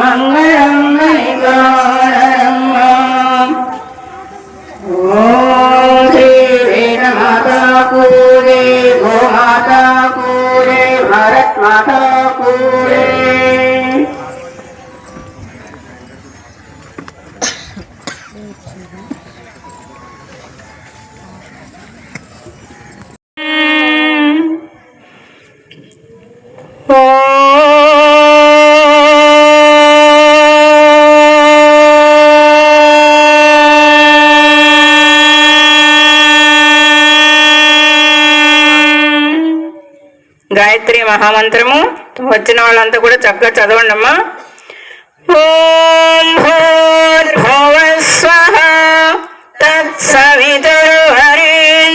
మంగళం ఓం శ్రీ మాతా కూరే గో కూరే భారత్ మాతా కూరే గాయత్రి మహామంత్రము. వచ్చిన వాళ్ళంతా కూడా చక్కగా చదవండి అమ్మా ఓం భూర్భువస్వః తత్సవితుర్వరేణ్యం భర్గో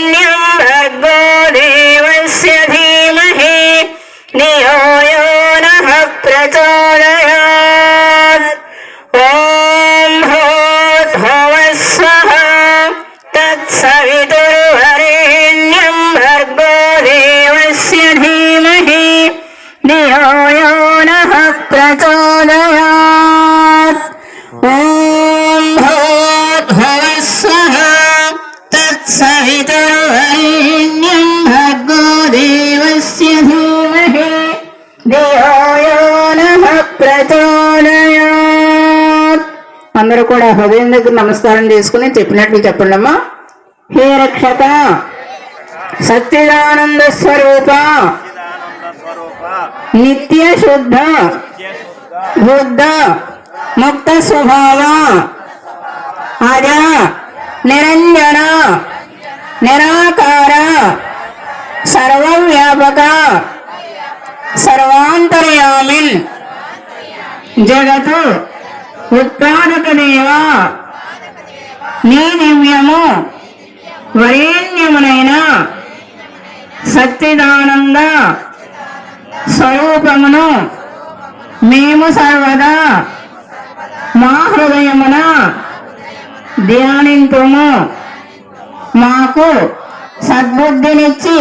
అందరూ కూడా హృదయం దగ్గర నమస్కారం చేసుకుని చెప్పినట్లు చెప్పండమ్మా. హే రక్షక సత్యదానంద స్వరూప నిత్య శుద్ధ బుద్ధ ముక్త స్వభావ అజ నిరంజన నిరాకార సర్వవ్యాపక సర్వాంతర్యామిన్. జగత్ ఉత్పాదకదేవా నీ దివ్యము వరేణ్యమునైన సత్యదానంద స్వరూపమును మేము సర్వదా మా హృదయమున ధ్యానింతుము. మాకు సద్బుద్ధినిచ్చి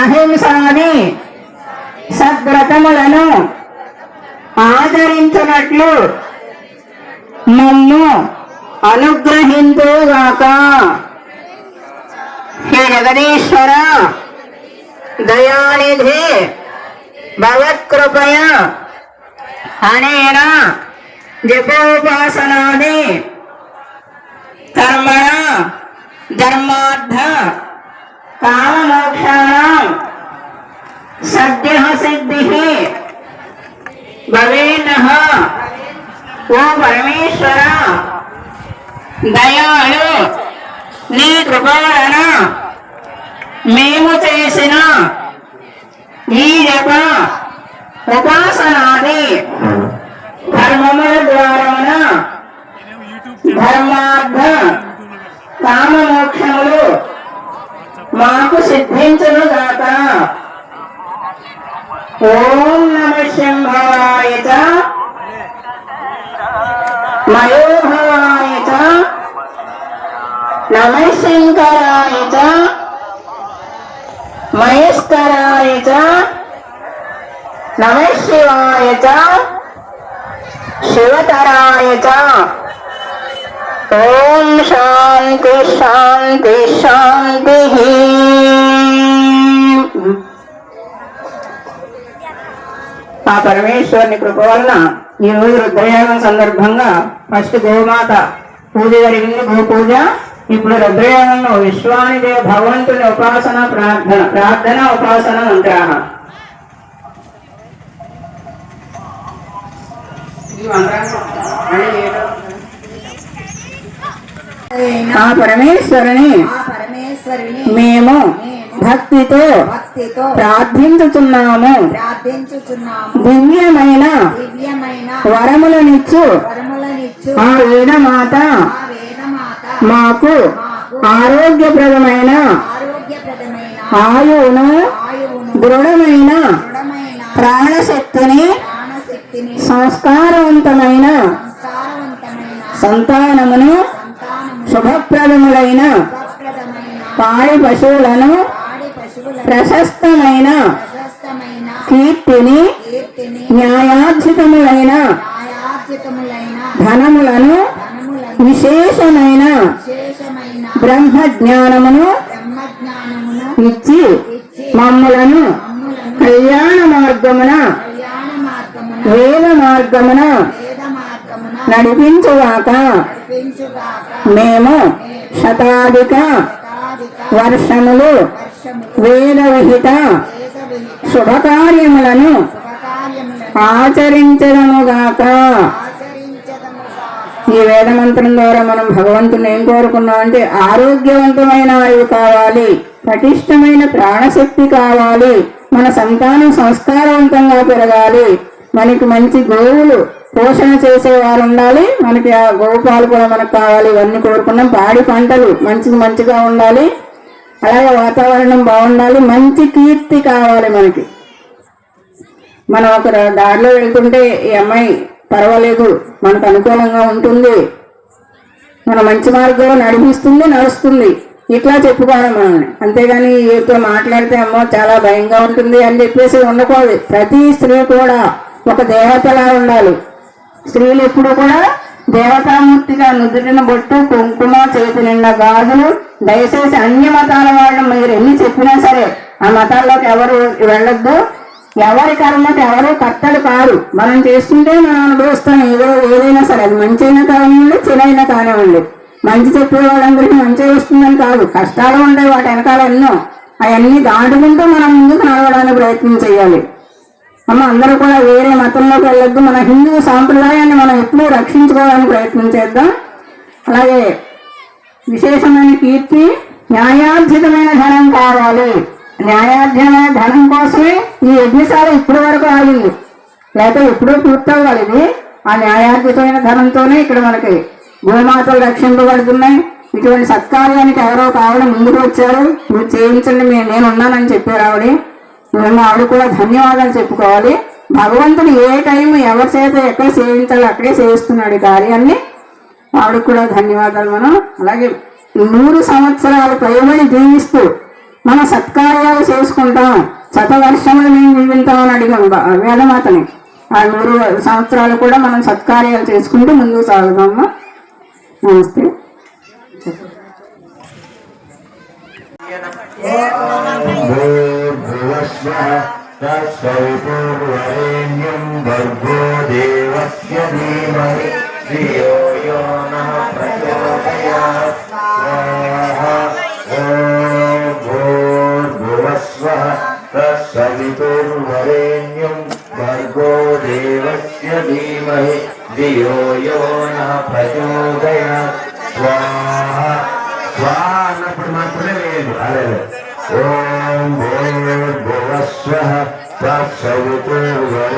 అహింసాది సద్వ్రతములను ఆదరించినట్లు మమ్ము అనుగ్రహింతుగాక హే జగదీశ్వర దయానిధి భగవత్కృపయ అనేన జపోపాసనాది కర్మణ ధర్మార్థ కామమోక్షాణం సద్య సిద్ధి భవేనః ఓ పరమేశ్వర! దయాళు! నీ కృపాలన మేము చేసిన ఈ జప ఉపాసనాది ధర్మముల ద్వారమున ధర్మార్థ కామమోక్షములు మాకు సిద్ధించను గాక. ఓం నమ శంభాయ మయోభవాయ చ నమ శంకరాయ చ మహేశ్వరాయ చ నమ శివాయ చ శివతరాయ చ ఓం శాంతి శాంతి శాంతి ఆ పరమేశ్వరుని కృప వలన ఈ రోజు రుద్రయాగం సందర్భంగా ఫస్ట్ గోమాత పూజ జరిగింది. గో పూజ. ఇప్పుడు రుద్రయాగంలో విశ్వానిదేవ భగవంతుని ఉపాసన ప్రార్థన ప్రార్థన ఉపాసన మంత్రాహ. ఆ పరమేశ్వరుని మేము భక్తితో ప్రార్థించుచున్నాము. దివ్యమైన వరములనిచ్చు ఆ వేదమాత మాకు ఆరోగ్యప్రదమైన ఆయువును దృఢమైన ప్రాణశక్తిని సంస్కారవంతమైన సంతానమును సంతానము శుభప్రదములైన పాడి పశువులను ప్రశస్తమైన కీర్తిని న్యాయార్జితములైన ధనములను విశేషమైన బ్రహ్మ జ్ఞానమును బ్రహ్మజ్ఞానమును ఇచ్చి మమ్ములను కళ్యాణ మార్గమున వేద మార్గమున నడిపించుగాక మేము శతాధిక వర్షములు వేద విహిత శుభకార్యములను శుభకార్యములను ఆచరించదముగాక. ఈ వేద మంత్రం ద్వారా మనం భగవంతుని ఏం కోరుకున్నాం అంటే ఆరోగ్యవంతమైన ఆయువు కావాలి పటిష్టమైన ప్రాణశక్తి కావాలి మన సంతానం సంస్కారవంతంగా పెరగాలి మనకి మంచి గోవులు పోషణ చేసేవారు ఉండాలి మనకి ఆ గోపాలు కూడా మనకు కావాలి ఇవన్నీ కోరుకున్నాం. పాడి పంటలు మంచిగా మంచిగా ఉండాలి అలాగే వాతావరణం బాగుండాలి మంచి కీర్తి కావాలి మనకి. మనం ఒక దారిలో వెళ్తుంటే ఈ అమ్మాయి పర్వాలేదు మనకు అనుకూలంగా ఉంటుంది. మన మంచి మార్గంలో నడిపిస్తుంది నడుస్తుంది. ఇట్లా చెప్పుకోవాలి మనల్ని. అంతేగాని ఈతో మాట్లాడితే అమ్మో చాలా భయంగా ఉంటుంది అని చెప్పేసి ఉండకూడదు. ప్రతి స్త్రీ కూడా ఒక దేవతలా ఉండాలి. స్త్రీలు ఎప్పుడు కూడా దేవతామూర్తిగా నుదుటిన బొట్టు కుంకుమ చేతి నిండా గాజులు దయచేసి అన్ని మతాల వాళ్ళు మీరు ఎన్ని చెప్పినా సరే ఆ మతాల్లోకి ఎవరు వెళ్ళొద్దు. ఎవరి కర్మకి ఎవరు కర్తలు కారు మనం చేస్తుంటే మనం అనుభవిస్తాం ఏదో ఏదైనా సరే. అది మంచి అయినా కానివ్వండి చెడైనా కానివ్వండి. మంచి చెప్పే వాళ్ళందరికీ మంచి వస్తుందని కాదు. కష్టాలు ఉంటాయి వాటి వెనకాల ఎన్నో. అవన్నీ దాటుకుంటూ మనం ముందుకు నడవడానికి ప్రయత్నం చేయాలి. అమ్మ అందరూ కూడా వేరే మతంలోకి వెళ్ళొద్దు. మన హిందూ సాంప్రదాయాన్ని మనం ఎప్పుడూ రక్షించుకోవడానికి ప్రయత్నం చేద్దాం. అలాగే విశేషమైన కీర్తి న్యాయార్జితమైన ధనం కావాలి. న్యాయార్జనమైన ధనం కోసమే ఈ యజ్ఞశాల ఇప్పటి వరకు ఆగింది లేకపోతే ఎప్పుడూ పూర్తవ్వాలి ఇది ఆ న్యాయార్జితమైన ధనంతోనే ఇక్కడ మనకి గోమాతలు రక్షింపబడుతున్నాయి. ఇటువంటి సత్కార్యానికి ఎవరో కావడం ముందుకు వచ్చారు. నువ్వు చేయించండి మేము నేను ఉన్నానని చెప్పారు ఆవిడ. మేము ఆవిడ కూడా ధన్యవాదాలు చెప్పుకోవాలి. భగవంతుడు ఏ టైం ఎవరి చేత ఎక్కడ సేవించాలో అక్కడే సేవిస్తున్నాడు ఈ కార్యాన్ని. ఆవిడకు కూడా ధన్యవాదాలు మనం. అలాగే నూరు సంవత్సరాలు పైబడి జీవిస్తూ మన సత్కార్యాలు చేసుకుంటాం. శతవర్షములు మేము జీవితామని అడిగాం వేదమాతని. ఆ నూరు సంవత్సరాలు కూడా మనం సత్కార్యాలు చేసుకుంటూ ముందుకు సాగుదామా? నమస్తే. శ్రీయో నమ ప్రచోదయా तत्सवितुर्वरेण्यं भर्गो देवस्य धीमहि धियो यो नः प्रचोदयात् स्वाहा స్వాహ అన్నప్పుడు మాత్రమే లేదు అదే ఓం భూర్భువస్వః తత్సవితుర్వరేణ్యం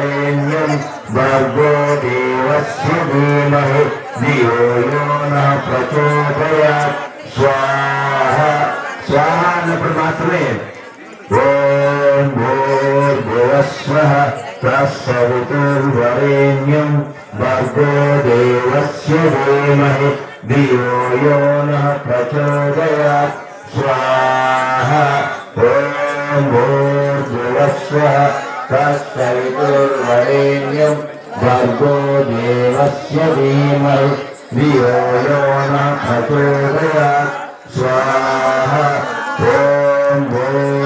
భర్గో దేవస్య ధీమహి ధియో యో నః ప్రచోదయాత్ స్వాహ స్వాహ అన్నప్పుడు మాత్రమే ఓం భూర్భువస్వః తత్సవితుర్వరేణ్యం భర్గో దేవస్య ధీమహి ధియో యో నః ప్రచోదయాత్ స్వాహ ఓం భూర్భువస్వః తత్సవితుర్వరేణ్యం భర్గో దేవస్య ధీమహి ధియో యో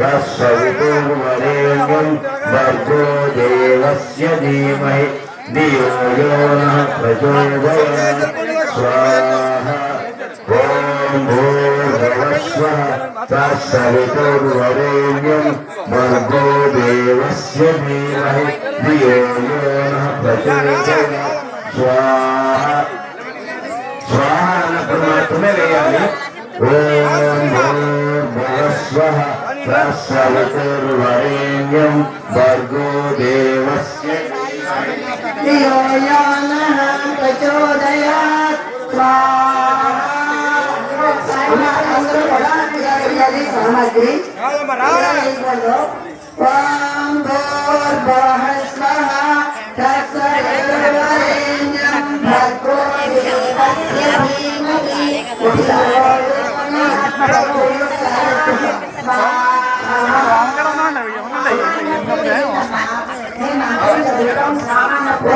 ప్రచోదయాత్ స్వాహ ఓం భూర్భువస్వః తత్సవితుర్వరేణ్యం భర్గో దేవస్య ధీమహి ధియో యో నః ప్రచోదయాత్ స్వాహ ఓం భూర్భువస్వః తత్సవితుర్వరేణ్యం భర్గో దేవస్య ధీమహి ధియో యో నః ప్రచోదయాత్ స్వాహ స్వాహ అన్నప్పుడు మాత్రమే प्रसवतुर्वरेण्यं भर्गो देवस्य। यो नः प्रचोदयात् स्वाहा ఉన్నాడు అక్కడ ఉన్నాడు ఏమన్నా ఉన్నాడు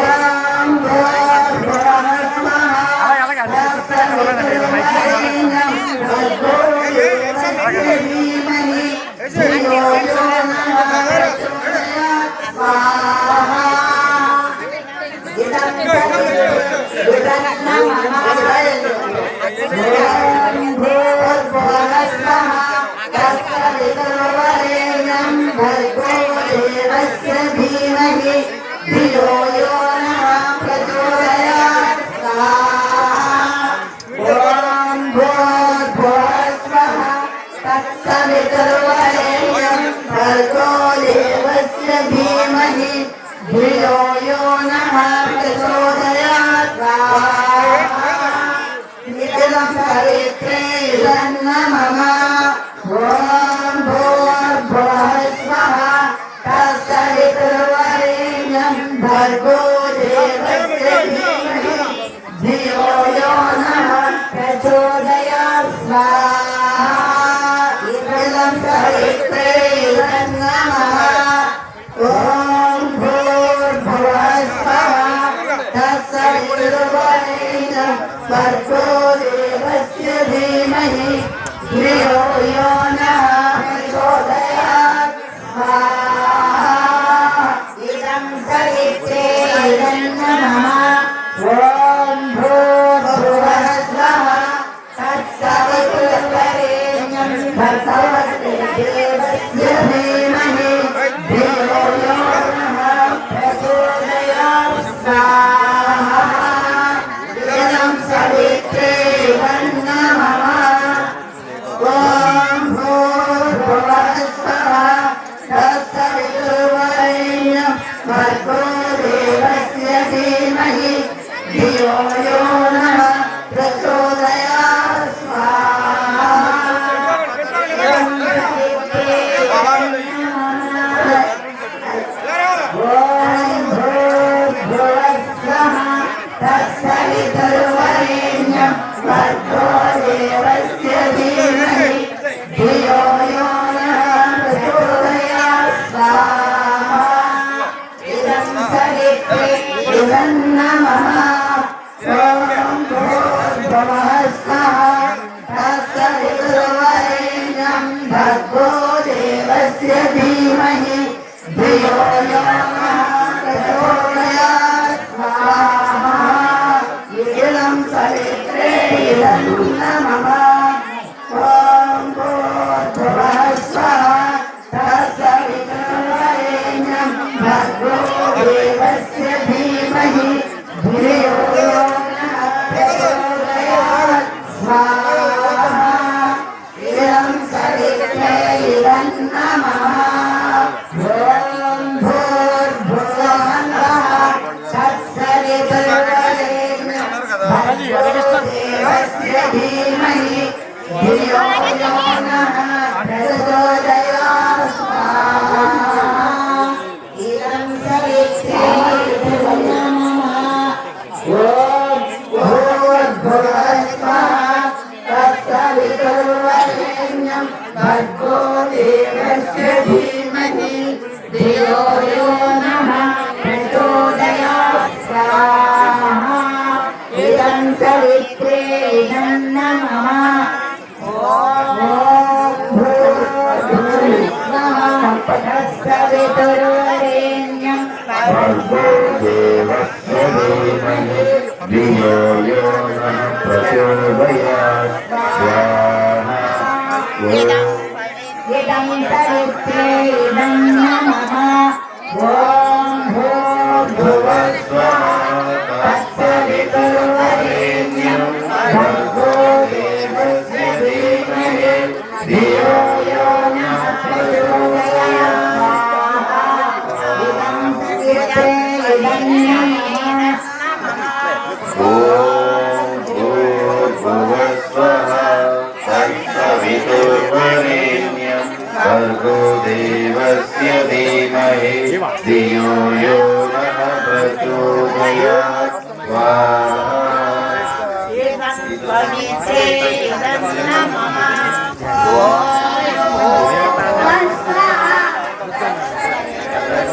Amen.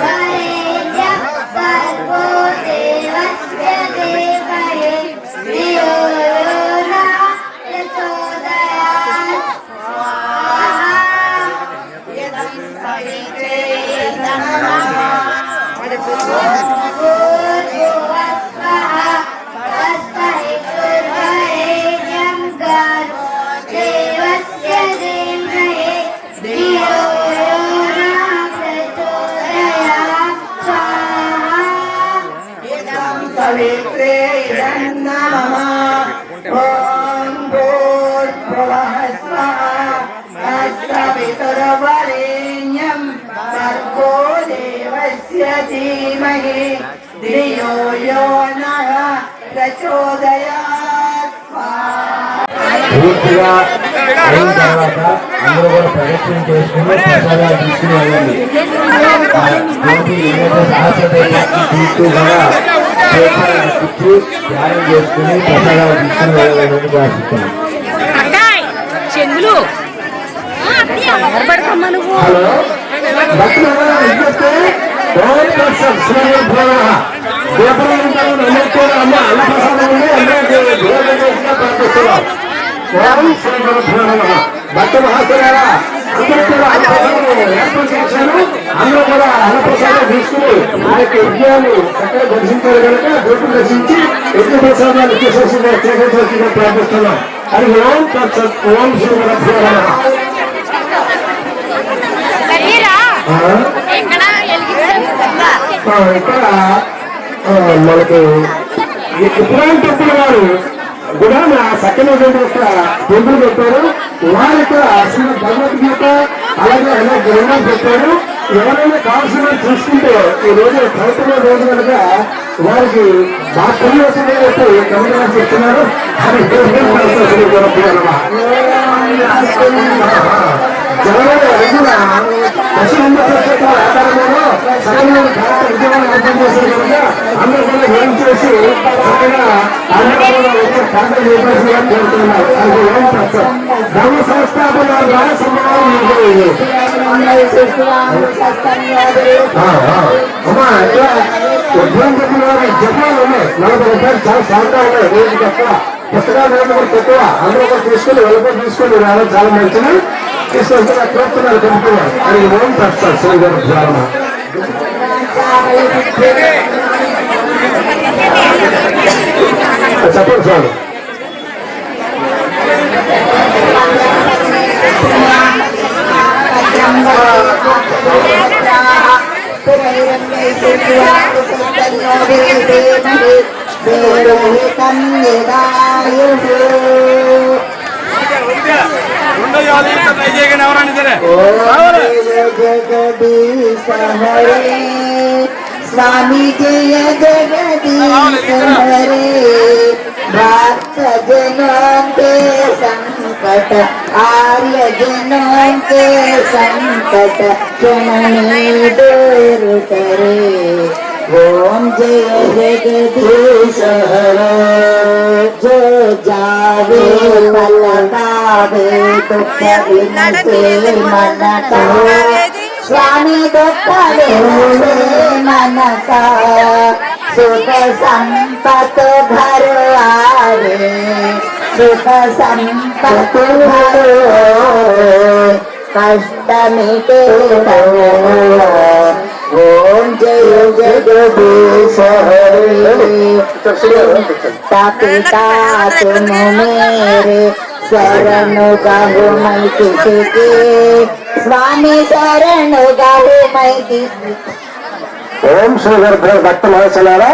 పూర్తిగా అయిన తర్వాత అందరూ కూడా ప్రదక్షిణ చేసుకుని ప్రసాదాలు తీసుకుని వెళ్ళండి. ఏదైతే కూడా ధ్యానం చేసుకుని ప్రసాదాలు తీసుకుని వెళ్ళాలని ప్రార్థిస్తున్నాం. అక్కాయ్ చెంగులు. ఎవరు నువ్వు. హలో? భక్తులారా విజ్ఞప్తి ఓం తత్సత్ శ్రీ భగవ దీపాలంతరం అందరికీ అమ్మ అన్నప్రసాదం ఉంది. అందరికీ భోజనం చేసిన ప్రార్థిస్తున్నాం. ఓం శ్రీ భగవ భక్త మహాశయారా అందరూ కూడా ఏర్పాటు అందరూ కూడా అన్నప్రసాదం తీసుకుని ఆ యొక్క యజ్ఞాన్ని చక్కగా దర్శించారు కనుక దేవుడు దర్శించి యజ్ఞ ప్రసాదాలు ప్రార్థిస్తున్నాం అది ఓం తత్సత్ ఓం శ్రీ ఇక్కడ మనకు మనకి ఈ ఇబ్రాహిం వారు కూడా నా సత్యనగరం యొక్క టెంపుల్ పెట్టారు. వారి ఇక్కడ శ్రీమద్ భగవద్గీత అలాగే అనేక గ్రంథాలు పెట్టారు ఎవరైనా కావాల్సిన చూసుకుంటే ఈ రోజు ప్రభుత్వ రోజు కనుక వారికి మా పని వస్తుందని చెప్పి గ్రంథాలు చెప్తున్నారు. అది జనవరి ఐదున పశ్చిమ క్షేత్ర ఆధారంలో సకలమైన భారత విజయవాడ అర్థం చేశారు కనుక అందరూ కూడా ఏం చేసి చక్కగా వచ్చే ప్రాంతం కోరుతున్నారు అది ఏం ధర్మ సంస్థాపన ద్వారా అమ్మా ఉద్యోగం చెప్పిన వారి జపాలు ఉన్నాయి నలభై రూపాయలు చాలా సాగుతా ఉన్నాయి పుస్తకాలు కూడా తక్కువ. అందరూ కూడా రావడం చాలా మంచిది. తీసుకొస్తున్నా కోరుతున్నారు కనుక్కున్నారు అది ఓం తత్సత్ శ్రీ గారు చెప్పండి సార్. स्वामी जय जगदीश हरे भक्त जनों के संकट आर्य जनों के संकट जननी दूर करे ओम जय जगदीश हरे जो जावे पलकावे दुख विनते मन का स्वामी दुखले मनका सुख संपत घर आवे सुख संपत घर आवे, कष्ट मिटे ओम जय जगदीश तुम मेरे शरण गाहो मैं किसी के स्वामी शरण गाहो मैं किसी ओम श्री गर्भ भक्त महाशलारा